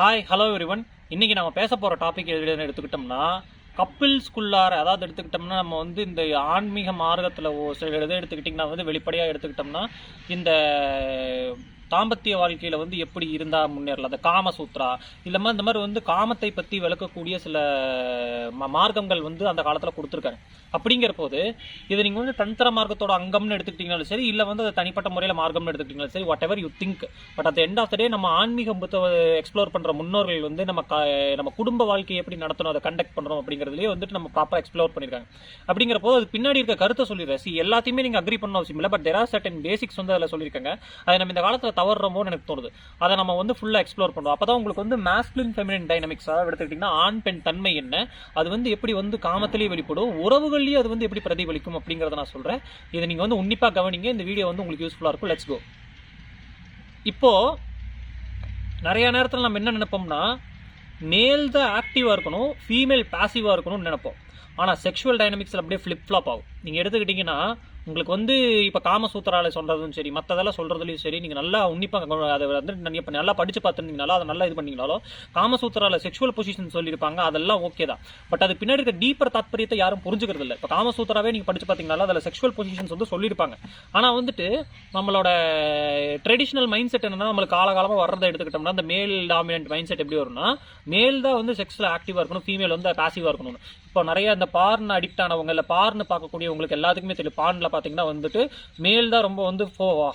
Hi hello everyone இன்றைக்கி நம்ம பேச போகிற டாபிக் எதுன்னு எடுத்துக்கிட்டோம்னா கப்பிள்ஸ்குள்ளார அதாவது எடுத்துக்கிட்டோம்னா நம்ம வந்து இந்த ஆன்மீக மார்க்கத்தில் சில இதை எடுத்துக்கிட்டிங்கன்னா வந்து வெளிப்படையாக எடுத்துக்கிட்டோம்னா இந்த தாம்பத்திய வாழ்க்கையில வந்து எப்படி இருந்தா முன்னேறலாம்? அந்த காமசூத்ரா இல்ல மாதிரி இந்த மாதிரி வந்து காமத்தை பத்தி விளக்கக்கூடிய சில ம- மார்க்கங்கள் வந்து அந்த காலத்துல கொடுத்துருக்காங்க அப்படிங்கிற போது இதை நீங்க வந்து தந்திர மார்க்கத்தோட அங்கம்னு எடுத்துக்கிட்டீங்கனாலும் சரி இல்ல வந்து அதை தனிப்பட்ட முறையில மார்க்கம்னு எடுத்துக்கிட்டீங்கனாலும் சரி whatever you think but at end of the day நம்ம ஆன்மீக எக்ஸ்ப்ளோர் பண்ற முன்னோர்கள் வந்து நம்ம க- நம்ம குடும்ப வாழ்க்கையை எப்படி நடத்தணும் அதை கண்டக்ட் பண்றோம் அப்படிங்கிறதுலயே வந்துட்டு நம்ம ப்ராப்பரா எக்ஸ்ப்ளோர் பண்ணிருக்காங்க. அப்படிங்கிற போது அது பின்னாடி இருக்க கருத்தை சொல்லிடுறேன். சி எல்லாத்தையுமே நீங்க அக்ரி பண்ண அவசியம் இல்லை but there are certain basics வந்து அதில் சொல்லியிருக்காங்க. அதை நம்ம இந்த காலத்தில் தவறுறோமோன்னு எனக்கு தோணுது. அதை நம்ம வந்து ஃபுல்லாக எக்ஸ்ப்ளோர் பண்ணுவோம். அப்போ தான் உங்களுக்கு வந்து மாஸ்குலின் ஃபெமினின் டைனமிக்ஸ் அதாவது எடுத்துக்கிட்டீங்கன்னா ஆண் பெண் தன்மை என்ன அது வந்து எப்படி வந்து காமத்திலேயே வெளிப்படும் உறவுகள்லேயும் அது வந்து எப்படி பிரதிபலிக்கும் அப்படிங்கிறத நான் சொல்கிறேன் இதை நீங்கள் வந்து உன்னிப்பாக கவனிங்க. இந்த வீடியோ வந்து உங்களுக்கு யூஸ்ஃபுல்லாக இருக்கும். லெட்ஸ் கோ இப்போது நிறைய நேரத்தில் நம்ம என்ன நினைப்போம்னா மேல் தான் ஆக்டிவாக இருக்கணும் ஃபீமேல் பேசிவாக இருக்கணும்னு நினைப்போம். ஆனால் செக்ஷுவல் டைனமிக்ஸில் அப்படியே ஃப்ளிப் ஃப்ளாப் ஆகும். நீங்கள் எடுத்துக்கிட்டிங்கன்னா உங்களுக்கு வந்து இப்போ காமசூத்திரால சொல்கிறதும் சரி மற்றதெல்லாம் சொல்கிறதுலையும் சரி நீங்கள் நல்லா உன்னிப்பாக அதை வந்து நீங்கள் இப்போ நல்லா படித்து பார்த்துருந்தீங்கனாலும் அதை நல்லா இது பண்ணீங்கனாலும் காமசூத்திரால செக்ஷுவல் பொசிஷன் சொல்லியிருப்பாங்க அதெல்லாம் ஓகே தான். பட் அது பின்னாடி இருக்க டீப்பர் தாற்பயத்தை யாரும் புரிஞ்சுக்கிறது இல்லை. இப்போ காமசூத்திராவே நீங்கள் படித்து பார்த்தீங்கனாலும் அதில் செக்ஷுவல் பொசிஷன்ஸ் வந்து சொல்லியிருப்பாங்க. ஆனால் வந்துட்டு நம்மளோட ட்ரெடிஷ்னல் மைண்ட் செட் என்னன்னா நம்மளுக்கு காலகாலமாக வர்றதை எடுத்துக்கிட்டோம்னா அந்த மேல் டாமினன்ட் மைண்ட் செட் எப்படி வரும்னா மேல் தான் வந்து செக்ஸில் ஆக்டிவாக இருக்கணும் ஃபீமேல் வந்து பேசிவாக இருக்கணும் இப்போ நிறைய இந்த பார்ன் அடிக்ட் ஆனவங்க இல்லை பார்னு பார்க்கக்கூடியவங்களுக்கு எல்லாத்துக்குமே தெரியும். பார்னில் பார்த்தீங்கன்னா வந்துட்டு மேல் தான் ரொம்ப வந்து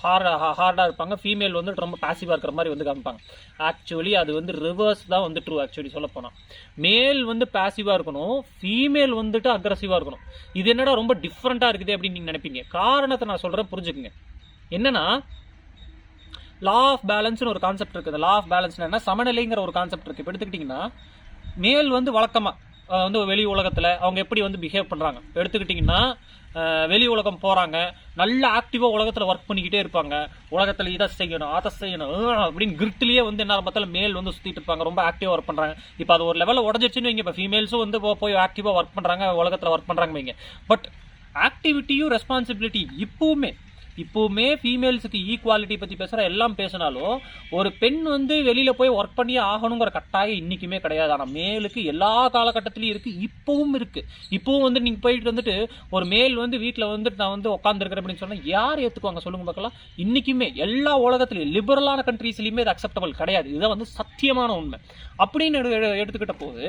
ஹார்டாக இருப்பாங்க. ஃபீமேல் வந்துட்டு ரொம்ப பாசிவாக இருக்கிற மாதிரி வந்து காமிப்பாங்க. ஆக்சுவலி அது வந்து ரிவர்ஸ் தான் வந்து ட்ரூ ஆக்சுவலி சொல்லப்போனால் மேல் வந்து பாசிவாக இருக்கணும். ஃபீமேல் வந்துட்டு அக்ரஸிவாக இருக்கணும். இது என்னடா ரொம்ப டிஃப்ரெண்ட்டாக இருக்குது அப்படின்னு நீங்கள் நினைப்பீங்க. காரணத்தை நான் சொல்கிறேன் புரிஞ்சுக்குங்க. என்னன்னா லா ஆஃப் பேலன்ஸ்னு ஒரு கான்செப்ட் இருக்குது. லா ஆஃப் பேலன்ஸ் என்ன? சமநிலைங்கிற ஒரு கான்செப்ட் இருக்குது இப்போ எடுத்துக்கிட்டிங்கன்னா மேல் வந்து வழக்கமாக வந்து வெளி உலகத்தில் அவங்க எப்படி வந்து பிஹேவ் பண்ணுறாங்க எடுத்துக்கிட்டிங்கன்னா வெளி உலகம் போகிறாங்க நல்ல ஆக்டிவாக உலகத்தில் ஒர்க் பண்ணிக்கிட்டே இருப்பாங்க. உலகத்தில் இதை செய்யணும் அதை செய்யணும் அப்படின்னு கிரிட்டிலேயே வந்து என்ன பார்த்தாலும் மேல் வந்து சுற்றிட்டு இருப்பாங்க. ரொம்ப ஆக்டிவாக ஒர்க் பண்ணுறாங்க இப்போ அது ஒரு லெவலில் உடஞ்சிச்சுன்னு வைங்க. இப்போ ஃபீமேல்ஸும் வந்து போய் ஆக்டிவாக ஒர்க் பண்ணுறாங்க உலகத்தில் ஒர்க் பண்ணுறாங்க வைங்க. பட் ஆக்டிவிட்டியும் ரெஸ்பான்சிபிலிட்டி இப்போவுமே இப்போவுமே ஃபீமேல்ஸுக்கு ஈக்குவாலிட்டி பற்றி பேசுகிற எல்லாம் பேசினாலும் ஒரு பெண் வந்து வெளியில் போய் ஒர்க் பண்ணியே ஆகணுங்கிற கட்டாயம் இன்றைக்குமே கிடையாது. ஆனால் மேலுக்கு எல்லா காலகட்டத்திலையும் இருக்குது இப்போவும் இருக்குது இப்போவும் வந்து நீங்கள் போயிட்டு வந்துட்டு ஒரு மேல் வந்து வீட்டில் வந்துட்டு நான் வந்து உட்காந்துருக்கிறேன் அப்படின்னு சொன்னால் யார் ஏற்றுக்குவாங்க சொல்லுங்க பார்க்கலாம். இன்றைக்குமே எல்லா உலகத்துலையும் லிபரலான கண்ட்ரீஸ்லையுமே இது அக்செப்டபிள் கிடையாது. இதுதான் வந்து சத்தியமான உண்மை. அப்படின்னு எடுத்துக்கிட்ட போது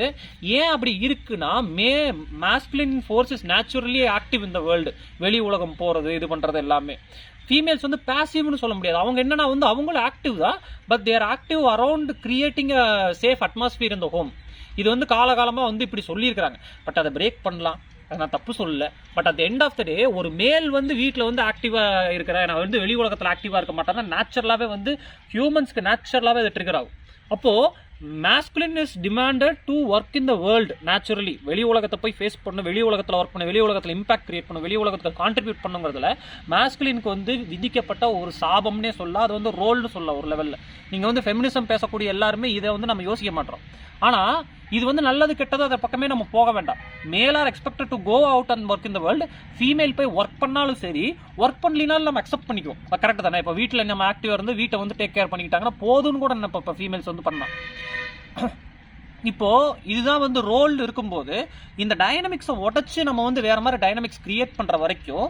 ஏன் அப்படி இருக்குன்னா may masculine forces naturally active இந்த வேர்ல்டு வெளி உலகம் போகிறது இது பண்ணுறது எல்லாமே. ஃபீமேல்ஸ் வந்து பாசிவ்னு சொல்ல முடியாது. அவங்க என்னன்னா வந்து அவங்களும் ஆக்டிவ் தான். But they're active around creating a safe atmosphere இந்த ஹோம் இது வந்து காலகாலமாக வந்து இப்படி சொல்லியிருக்கிறாங்க. பட் அதை பிரேக் பண்ணலாம். அதை நான் தப்பு சொல்லல. But at end of the day ஒரு மேல் வந்து வீட்டில் வந்து ஆக்டிவாக இருக்கிறேன் நான் வந்து வெளி உலகத்தில் ஆக்டிவாக இருக்க மாட்டேன்னா நேச்சுரலாகவே வந்து ஹியூமன்ஸ்க்கு நேச்சுரலாகவே அது ட்ரிகர் ஆகும். அப்போது masculine is demanded to work in the world naturally வெளி உலகத்தை போய் ஃபேஸ் பண்ண வெளி உலகத்தில் ஒர்க் பண்ண வெளி உலகத்தில் இம்பாக்ட் கிரியேட் பண்ண வெளி உலகத்தில் கான்ட்ரிபியூட் பண்ணுங்கிறதுல மேஸ்குலினுக்கு வந்து விதிக்கப்பட்ட ஒரு சாபம்னே சொல்ல அது வந்து ரோல்னு சொல்ல ஒரு லெவலில் நீங்கள் வந்து ஃபெமினிசம் பேசக்கூடிய எல்லாருமே இதை வந்து நம்ம யோசிக்க மாட்டோம். ஆனால் இது வந்து நல்லது கெட்டது அதை பக்கமே நம்ம போக வேண்டாம். Male are expected to go out and work இந்த வேர்ல்டு ஃபீமேல் போய் ஒர்க் பண்ணாலும் சரி ஒர்க் பண்ணலினாலும் நம்ம அக்செப்ட் பண்ணிக்குவோம். கரெக்ட் தானே? இப்போ வீட்டில் நம்ம ஆக்டிவாக இருந்து வீட்டை வந்து டேக் கேர் பண்ணிக்கிட்டாங்கன்னா போதும்னு கூட நம்ம இப்போ ஃபீமேல்ஸ் வந்து பண்ணலாம். இப்போ இதுதான் வந்து ரோல் இருக்கும்போது இந்த டைனமிக்ஸை உடச்சி நம்ம வந்து வேற மாதிரி டைனமிக்ஸ் கிரியேட் பண்ற வரைக்கும்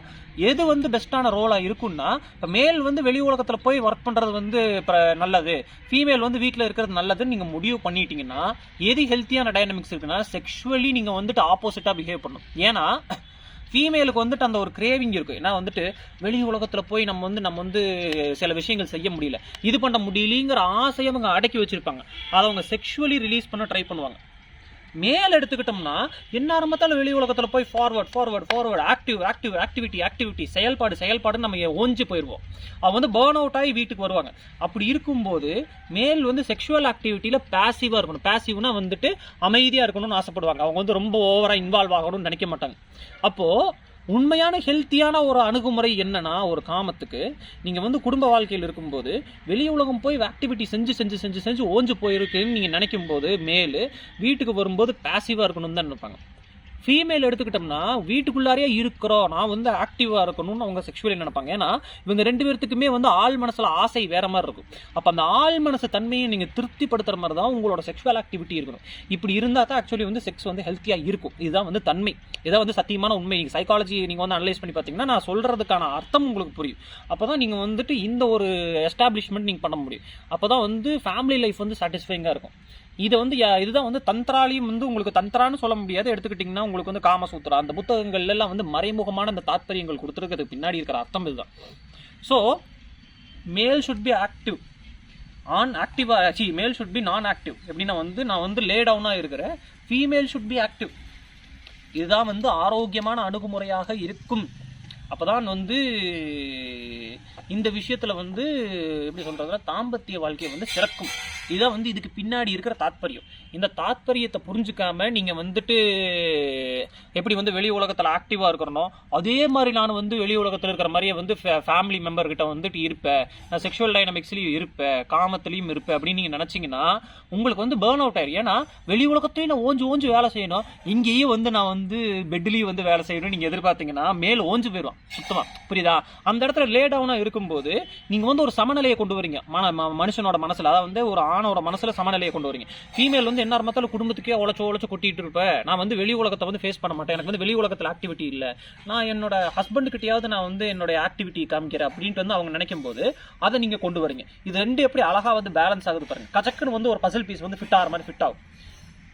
எது வந்து பெஸ்ட்டான ரோலா இருக்கும்னா இப்போ மேல் வந்து வெளி உலகத்துல போய் ஒர்க் பண்றது வந்து இப்போ நல்லது ஃபீமேல் வந்து வீட்டில் இருக்கிறது நல்லதுன்னு நீங்க முடிவு பண்ணிட்டீங்கன்னா எது ஹெல்த்தியான டைனமிக்ஸ் இருக்குன்னா செக்ஷுவலி நீங்க வந்துட்டு ஆப்போசிட்டா பிஹேவ் பண்ணணும். ஏன்னா ஃபீமேலுக்கு வந்துட்டு அந்த ஒரு கிரேவிங் இருக்கும் ஏன்னா வந்துட்டு வெளி உலகத்தில் போய் நம்ம வந்து நம்ம வந்து சில விஷயங்கள் செய்ய முடியல. இது பண்ண முடியலங்கிற ஆசையை அவங்க அடக்கி வச்சுருப்பாங்க. அதை அவங்க செக்ஷுவலி ரிலீஸ் பண்ண ட்ரை பண்ணுவாங்க. மேல் எடுத்துக்கிட்டோம்னா என்ன வெளி உலகத்தில் போய் forward forward forward active active activity activity செயல்பாடு செயல்பாடுன்னு நம்ம ஓஞ்சி போயிடுவோம் அவன் வந்து பேர்ன் அவுட் ஆகி வீட்டுக்கு வருவாங்க. அப்படி இருக்கும்போது மேல் வந்து செக்ஷுவல் ஆக்டிவிட்டியில் பேசிவாக இருக்கணும். பேசிவ்னா வந்துட்டு அமைதியாக இருக்கணும்னு ஆசைப்படுவாங்க. அவங்க வந்து ரொம்ப ஓவராக இன்வால்வ் ஆகணும்னு நினைக்க மாட்டாங்க. அப்போது உண்மையான ஹெல்த்தியான ஒரு அணுகுமுறை என்னன்னா ஒரு காமத்துக்கு நீங்கள் வந்து குடும்ப வாழ்க்கையில் இருக்கும்போது வெளி உலகம் போய் ஆக்டிவிட்டி செஞ்சு செஞ்சு செஞ்சு செஞ்சு ஓஞ்சு போயிருக்குன்னு நீங்கள் நினைக்கும் போது மேலு வீட்டுக்கு வரும்போது பேசிவாக இருக்கணும்னு தான் நினைப்பாங்க. ஃபீமேல் எடுத்துக்கிட்டோம்னா வீட்டுக்குள்ளாரே இருக்கிறோம். நான் வந்து ஆக்டிவாக இருக்கணும்னு அவங்க செக்ஷுவலி நினைப்பாங்க. ஏன்னா இவங்க ரெண்டு பேர்த்துக்குமே வந்து ஆள் மனசில் ஆசை வேற மாதிரி இருக்கும். அப்போ அந்த ஆள் மனசு தன்மையை நீங்கள் திருப்திப்படுத்துகிற மாதிரி தான் உங்களோட செக்ஷுவல் ஆக்டிவிட்டி இருக்கணும். இப்படி இருந்தால் தான் ஆக்சுவலி வந்து செக்ஸ் வந்து ஹெல்த்தியாக இருக்கும். இதுதான் வந்து தன்மை. இதான் வந்து சத்தியமான உண்மை. நீங்கள் சைக்காலஜி நீங்கள் வந்து அனலைஸ் பண்ணி பார்த்தீங்கன்னா நான் சொல்கிறதுக்கான அர்த்தம் உங்களுக்கு புரியும். அப்போ தான் நீங்கள் வந்துட்டு இந்த ஒரு எஸ்டாப்ளிஷ்மெண்ட் நீங்கள் பண்ண முடியும். அப்போ தான் வந்து ஃபேமிலி லைஃப் வந்து சாட்டிஸ்ஃபைங்காக இருக்கும். இதை வந்து யா- இதுதான் வந்து தந்திராலையும் வந்து உங்களுக்கு தந்திரான்னு சொல்ல முடியாது. எடுத்துக்கிட்டிங்கன்னா உங்களுக்கு வந்து காமசூத்ரா அந்த புத்தகங்கள்ல எல்லாம் வந்து மறைமுகமான அந்த தாத்பரியங்கள் கொடுத்துருக்கிறதுக்கு பின்னாடி இருக்கிற அர்த்தம் இதுதான். So male should be active on ஆக்டிவாக C male should be non active எப்படின்னா வந்து நான் வந்து லே டவுனாக இருக்கிறேன். ஃபீமேல் ஷுட் பி ஆக்டிவ் இதுதான் வந்து ஆரோக்கியமான அணுகுமுறையாக இருக்கும். அப்போதான் வந்து இந்த விஷயத்தில் வந்து எப்படி சொல்கிறதுன்னா தாம்பத்திய வாழ்க்கையை வந்து சிறக்கும். இதான் வந்து இதுக்கு பின்னாடி இருக்கிற தாத்பரியம். இந்த தாத்பரியத்தை புரிஞ்சுக்காம நீங்கள் வந்துட்டு எப்படி வந்து வெளி உலகத்தில் ஆக்டிவாக இருக்கிறனோ அதே மாதிரி நான் வந்து வெளி உலகத்தில் இருக்கிற மாதிரியே வந்து ஃபேமிலி மெம்பர்கிட்ட வந்துட்டு இருப்பேன் நான் செக்ஷுவல் டைனமிக்ஸ்லேயும் இருப்பேன் காமத்திலையும் இருப்பேன் அப்படின்னு நீங்கள் நினச்சிங்கன்னா உங்களுக்கு வந்து பேர்ன் அவுட் ஆயிரும். ஏன்னா வெளி உலகத்தையும் நான் ஓஞ்சு ஓஞ்சு வேலை செய்யணும். இங்கேயும் வந்து நான் வந்து பெட்லேயும் வந்து வேலை செய்யணும் நீங்கள் எதிர்பார்த்தீங்கன்னா மேல் ஓஞ்சு போயிடும் சுத்தமாக புரியுதா? அந்த இடத்துல லே டவுனாக இருக்கும்போது நீங்கள் வந்து ஒரு சமநிலையை கொண்டு வரீங்க. மன மனுஷனோட மனசில் அதாவது வந்து ஒரு ஆணோட மனசில் சமநிலையை கொண்டு வரீங்க. ஃபீமேல் வந்து என்ன மத்தாலும் குடும்பத்துக்கே உழைச்சு உழைச்சு கொட்டிகிட்டு இருப்பேன் நான் வந்து வெளி உலகத்தை வந்து ஃபேஸ் பண்ண மாட்டேன். எனக்கு வந்து வெளி உலகத்தில் ஆக்டிவிட்டி இல்லை. நான் என்னோட ஹஸ்பண்ட் கிட்டேயாவது நான் வந்து என்னோட ஆக்டிவிட்டி காமிக்கிறேன் அப்படின்ட்டு வந்து அவங்க நினைக்கும் போது அதை நீங்கள் கொண்டு வரீங்க. இது ரெண்டு எப்படி அழகாக வந்து பேலன்ஸ் ஆகுது பாருங்க. கச்சக்குன்னு வந்து ஒரு பசில் பீஸ் வந்து ஃபிட் ஆகிற மாதிரி ஃபிட் ஆகும்.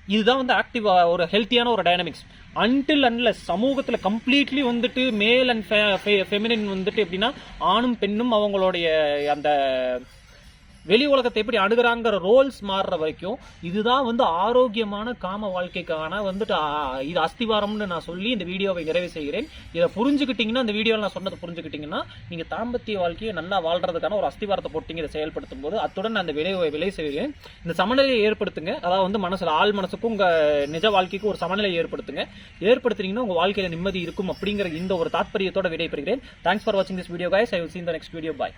இதுதான் வந்து ஆக்டிவ் ஒரு ஹெல்த்தியான ஒரு டைனமிக்ஸ் அன்டில் அன்ல சமூகத்தில் கம்ப்ளீட்லி வந்துட்டு மேல் அண்ட் ஃபெமினின் வந்துட்டு எப்படின்னா ஆணும் பெண்ணும் அவங்களுடைய அந்த வெளி உலகத்தை எப்படி அணுகிறாங்கிற ரோல்ஸ் மாறுற வரைக்கும் இதுதான் வந்து ஆரோக்கியமான காம வாழ்க்கைக்கான வந்துட்டு இது அஸ்திவாரம்னு நான் சொல்லி இந்த வீடியோவை நிறைவு செய்கிறேன். இதை புரிஞ்சுக்கிட்டீங்கன்னா இந்த வீடியோவில் நான் சொன்னதை புரிஞ்சுக்கிட்டீங்கன்னா நீங்கள் தாம்பத்திய வாழ்க்கையை நல்லா வாழ்றதுக்கான ஒரு அஸ்திவாரத்தை போட்டிங்க இதை செயல்படுத்தும் போது அத்துடன் நான் அந்த விளைவை விலை செய்கிறேன் இந்த சமநிலையை ஏற்படுத்துங்க. அதாவது வந்து மனசில் ஆள் மனசுக்கும் உங்கள் நிஜ வாழ்க்கைக்கும் ஒரு சமநிலையை ஏற்படுத்துங்க. ஏற்படுத்துனீங்கன்னா உங்கள் வாழ்க்கையில் நிம்மதி இருக்கும் அப்படிங்கிற இந்த ஒரு தாத்பரியத்தோட விடைபெறுகிறேன். தேங்க்ஸ் ஃபார் வாட்சிங் this video guys I will seen the next video bye